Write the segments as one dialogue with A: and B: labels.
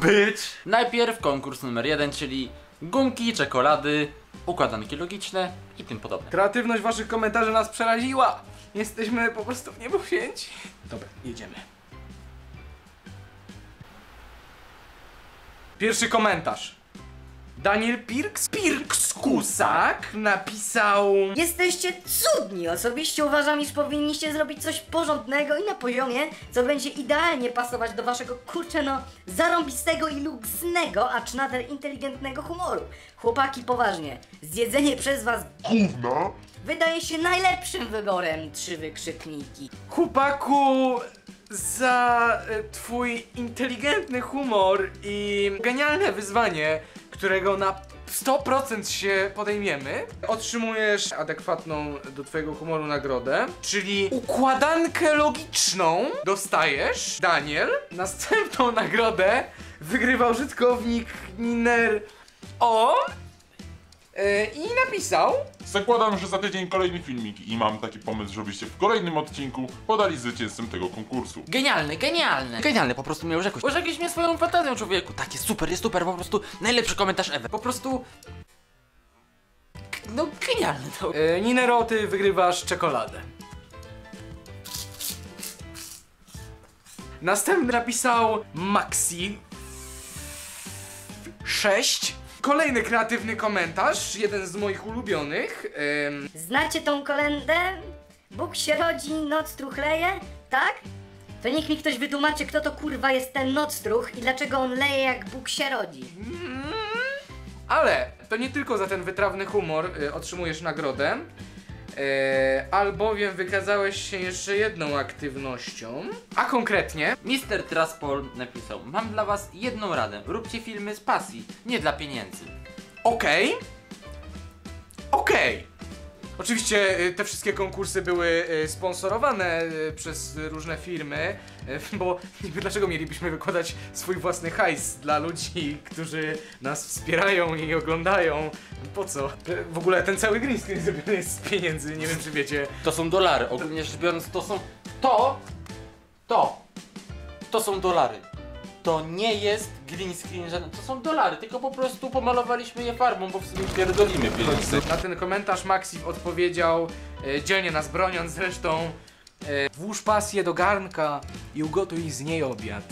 A: Być! Najpierw konkurs numer jeden, czyli gumki, czekolady, układanki logiczne i tym podobne.
B: Kreatywność waszych komentarzy nas przeraziła. Jesteśmy po prostu w niebo wzięci. Dobra, jedziemy. Pierwszy komentarz. Daniel Pirks, Pirkskusak napisał...
C: Jesteście cudni! Osobiście uważam, iż powinniście zrobić coś porządnego i na poziomie, co będzie idealnie pasować do waszego kurczę no zarąbistego i luksnego, acz nader inteligentnego humoru. Chłopaki, poważnie, zjedzenie przez was
D: Gówna?
C: wydaje się najlepszym wyborem, trzy wykrzykniki.
B: Chłopaku, za e, twój inteligentny humor i genialne wyzwanie, którego na 100% się podejmiemy, otrzymujesz adekwatną do twojego humoru nagrodę, czyli układankę logiczną dostajesz, Daniel. Następną nagrodę wygrywa użytkownik Niner O e, i napisał
D: Zakładam, że za tydzień kolejny filmik i mam taki pomysł, żebyście w kolejnym odcinku podali zwycięzcę tego konkursu.
A: Genialny, genialny! Genialny, po prostu mnie urzekłeś. Urzekłeś mnie swoją fantazją, człowieku. Tak, jest super, jest super, po prostu najlepszy komentarz ever. Po prostu... No, genialny to.
B: E, Ninero, ty wygrywasz czekoladę. Następny napisał Maxi 6. Kolejny kreatywny komentarz, jeden z moich ulubionych. Ym,
C: Znacie tą kolendę? Bóg się rodzi, noc truchleje, tak? To niech mi ktoś wytłumaczy, kto to kurwa jest ten nocstruch i dlaczego on leje jak Bóg się rodzi.
B: ale to nie tylko za ten wytrawny humor y, otrzymujesz nagrodę, y, albowiem wykazałeś się jeszcze jedną aktywnością, a konkretnie
A: Mister Traspol napisał, mam dla was jedną radę. Róbcie filmy z pasji, nie dla pieniędzy.
B: Okej. Okej. Oczywiście y, te wszystkie konkursy były y, sponsorowane y, przez różne firmy, bo niby dlaczego mielibyśmy wykładać swój własny hajs dla ludzi, którzy nas wspierają i oglądają? Po co? W ogóle ten cały green screen zrobiony jest z pieniędzy, nie wiem czy wiecie.
A: To są dolary, ogólnie rzecz biorąc to są... To! To! To są dolary. To nie jest green screen, żaden, to są dolary, tylko po prostu pomalowaliśmy je farbą, bo w sumie pierdolimy pieniądze.
B: Na ten komentarz Maxim odpowiedział, e, dzielnie nas broniąc zresztą, e, włóż pasję do garnka i ugotuj z niej obiad.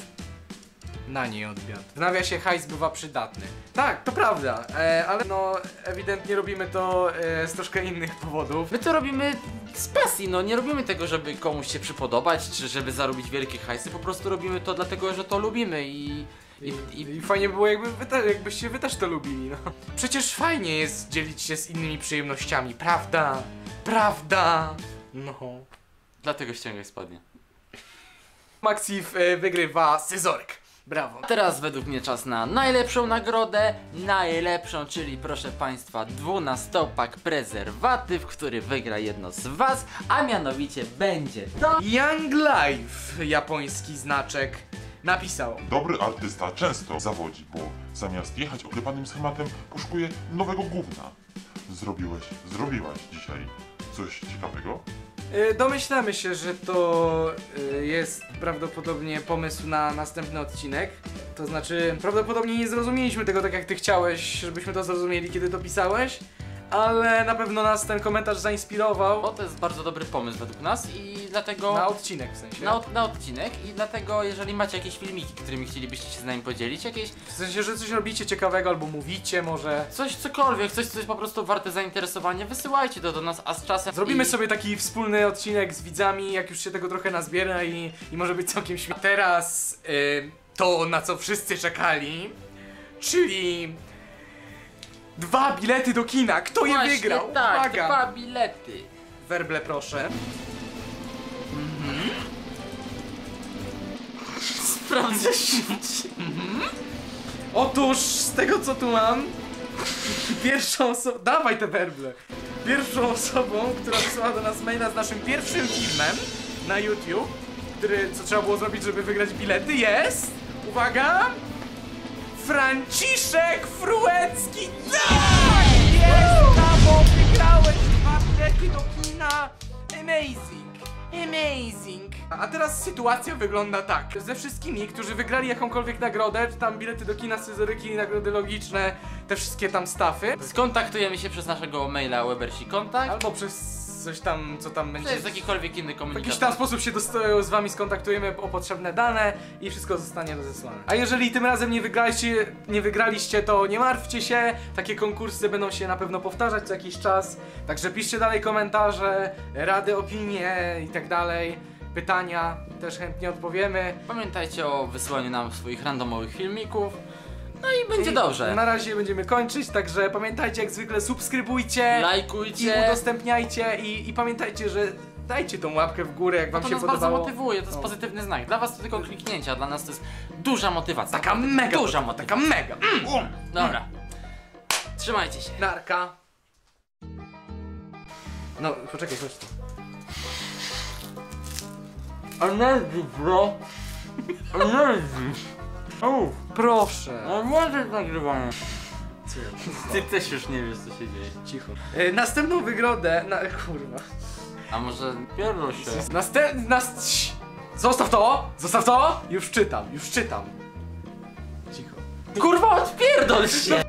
B: Na niej obiad. W nawiasie hajs bywa przydatny. Tak, to prawda, e, ale no ewidentnie robimy to e, z troszkę innych powodów.
A: My to robimy z pasji, no nie robimy tego, żeby komuś się przypodobać, czy żeby zarobić wielkie hajsy, po prostu robimy to dlatego, że to lubimy i... I,
B: I,
A: i
B: fajnie było jakby wy te, jakbyście wy też to lubili, no. Przecież fajnie jest dzielić się z innymi przyjemnościami, prawda? Prawda? No.
A: dlatego ściągaj spodnie.
B: Maxif e, wygrywa scyzoryk. Brawo.
A: Teraz według mnie czas na najlepszą nagrodę, najlepszą, czyli proszę Państwa 12-pak prezerwatyw, który wygra jedno z Was, a mianowicie będzie to...
B: Young Life, japoński znaczek, napisał.
D: Dobry artysta często zawodzi, bo zamiast jechać oklepanym schematem, poszukuje nowego gówna. Zrobiłeś, zrobiłaś dzisiaj coś ciekawego?
B: Y, Domyślamy się, że to y, jest prawdopodobnie pomysł na następny odcinek. To znaczy, prawdopodobnie nie zrozumieliśmy tego tak jak ty chciałeś, żebyśmy to zrozumieli, kiedy to pisałeś, ale na pewno nas ten komentarz zainspirował
A: Bo to jest bardzo dobry pomysł według nas i dlatego...
B: na odcinek w sensie.
A: na, od- na odcinek i dlatego jeżeli macie jakieś filmiki, którymi chcielibyście się z nami podzielić, jakieś
B: W sensie, że coś robicie ciekawego albo mówicie może.
A: coś cokolwiek, coś co jest po prostu warte zainteresowania, wysyłajcie to do nas, a z czasem...
B: Zrobimy
A: i...
B: sobie taki wspólny odcinek z widzami, jak już się tego trochę nazbiera i, i może być całkiem śmieszne. Teraz y, to, na co wszyscy czekali, czyli dwa bilety do kina. Kto je
A: Właśnie
B: wygrał?
A: tak,
B: Uwaga!
A: dwa bilety.
B: Werble proszę.
A: Sprawdzę się.
B: Otóż z tego co tu mam, pierwszą osobą. Dawaj te werble! Pierwszą osobą, która wysłała do nas maila z naszym pierwszym filmem na YouTube, który co trzeba było zrobić, żeby wygrać bilety, jest. Uwaga! Franciszek Frułecki! Tak! Jest! Brawo! Wygrałeś dwa bilety do kina! Amazing! Amazing! A, A teraz sytuacja wygląda tak. Ze wszystkimi, którzy wygrali jakąkolwiek nagrodę, czy tam bilety do kina, scyzoryki, nagrody logiczne, te wszystkie tam stafy,
A: Skontaktujemy się przez naszego maila Webersi Kontakt.
B: albo przez coś tam, co tam
A: To
B: będzie...
A: jest jakikolwiek inny
B: W
A: komunikat.
B: jakiś tam sposób się z wami skontaktujemy o potrzebne dane i wszystko zostanie rozesłane. A jeżeli tym razem nie wygraliście, nie wygraliście, to nie martwcie się, takie konkursy będą się na pewno powtarzać co jakiś czas, także piszcie dalej komentarze, rady, opinie i tak dalej, pytania, też chętnie odpowiemy.
A: Pamiętajcie o wysyłaniu nam swoich randomowych filmików. No i będzie
B: I
A: dobrze.
B: Na razie będziemy kończyć, także pamiętajcie jak zwykle subskrybujcie i
A: Lajkujcie.
B: udostępniajcie i, i pamiętajcie, że dajcie tą łapkę w górę jak wam
A: To
B: się
A: nas bardzo
B: podobało.
A: motywuje, to jest
B: No.
A: pozytywny znak. Dla was to tylko kliknięcie, a dla nas to jest duża motywacja.
B: Taka mega,
A: Duża
B: taka
A: motywacja.
B: mega. Mm.
A: Dobra. Trzymajcie się.
B: Narka. No, poczekaj, chodź tu.
A: Energy, bro. Energy. Uff,
B: Proszę.
A: no może nagrywanie.
B: Co ja
A: Ty też już nie wiesz co się dzieje.
B: Cicho. E, następną wygrodę, na, kurwa.
A: A może pierdol się.
B: Następ... Nas... Cii. Zostaw to! Zostaw to! Już czytam, już czytam. Cicho.
A: Kurwa, odpierdol się!